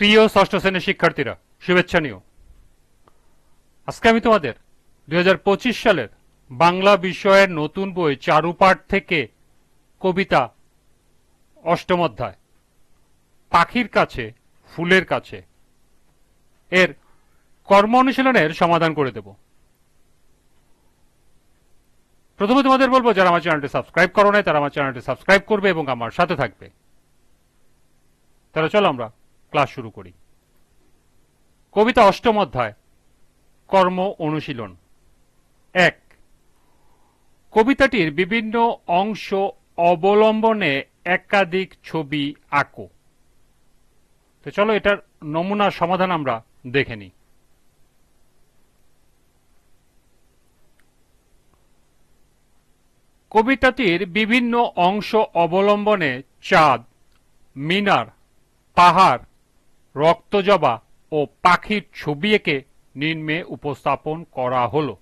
প্রিয় ষষ্ঠ শ্রেণির শিক্ষার্থীরা, শুভেচ্ছা নিও। আজকে আমি তোমাদের দুই হাজার পঁচিশ সালের বাংলা বিষয়ের নতুন বই চারুপাঠ থেকে কবিতা অষ্টম অধ্যায়, পাখির কাছে, ফুলের কাছে, এর কর্ম অনুশীলনের সমাধান করে দেব। প্রথমে তোমাদের বলব, যারা আমার চ্যানেলটি সাবস্ক্রাইব করো নাই, তারা আমার চ্যানেলটি সাবস্ক্রাইব করবে এবং আমার সাথে থাকবে। তাহলে চলো আমরা ক্লাস শুরু করি। কবিতা অষ্টম অধ্যায়, কর্ম অনুশীলন। এক, কবিতাটির বিভিন্ন অংশ অবলম্বনে একাধিক ছবি আঁকো। তো চলো এটার নমুনা সমাধান আমরা দেখে নিই। কবিতাটির বিভিন্ন অংশ অবলম্বনে চাঁদ, মিনার, পাহাড় রক্তজবা ও পাখির ছবি এঁকে নিম্নে উপস্থাপন করা হলো।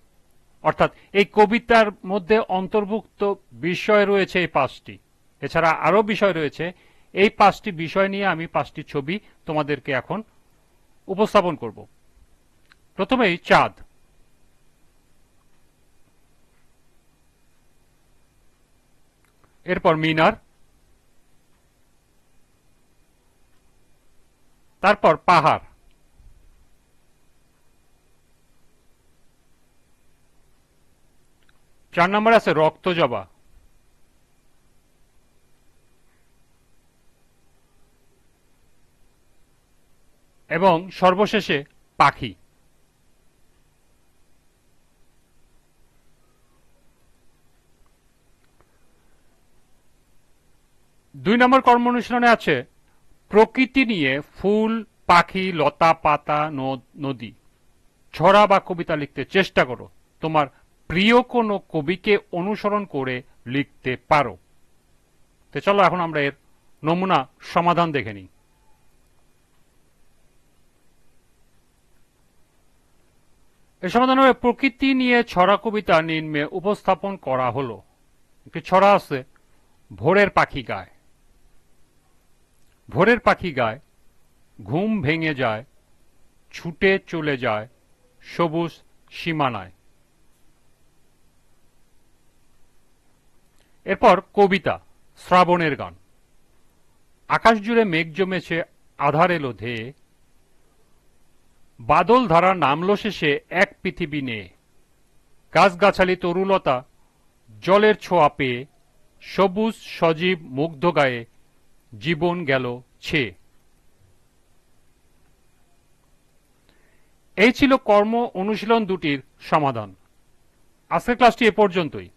অর্থাৎ এই কবিতার মধ্যে অন্তর্ভুক্ত বিষয় রয়েছে এই পাঁচটি। এছাড়া আরও বিষয় রয়েছে। এই পাঁচটি বিষয় নিয়ে আমি পাঁচটি ছবি তোমাদেরকে এখন উপস্থাপন করব। প্রথমেই চাঁদ। এরপর মিনার। তারপর পাহাড়। চার নম্বর আছে রক্ত জবা। এবং সর্বশেষে পাখি। দুই নম্বর কর্ম অনুশীলনে আছে প্রকৃতি নিয়ে ফুল, পাখি, লতা, পাতা, নদ ছড়া বা কবিতা লিখতে চেষ্টা করো। তোমার প্রিয় কোনো কবিকে অনুসরণ করে লিখতে পারো। তো চলো এখন আমরা এর নমুনা সমাধান দেখে নিই। এর সমাধান হবে প্রকৃতি নিয়ে ছড়া কবিতা নিম্নে উপস্থাপন করা হলো। একটি ছড়া আছে, ভোরের পাখি গায়। ভোরের পাখি গায়, ঘুম ভেঙে যায়, ছুটে চলে যায়, সবুজ সীমানায়। এরপর কবিতা, শ্রাবণের গান। আকাশ জুড়ে মেঘ জমেছে, আধার এলো ধেয়ে বাদল ধারা নামলো শেষে এক পৃথিবী নিয়ে গাছগাছালি তরুলতা, জলের ছোঁয়া পেয়ে, সবুজ সজীব মুগ্ধ গায়ে জীবন গেল ছে। এই ছিল কর্ম অনুশীলন দুটির সমাধান। আজকের ক্লাসটি এ পর্যন্তই।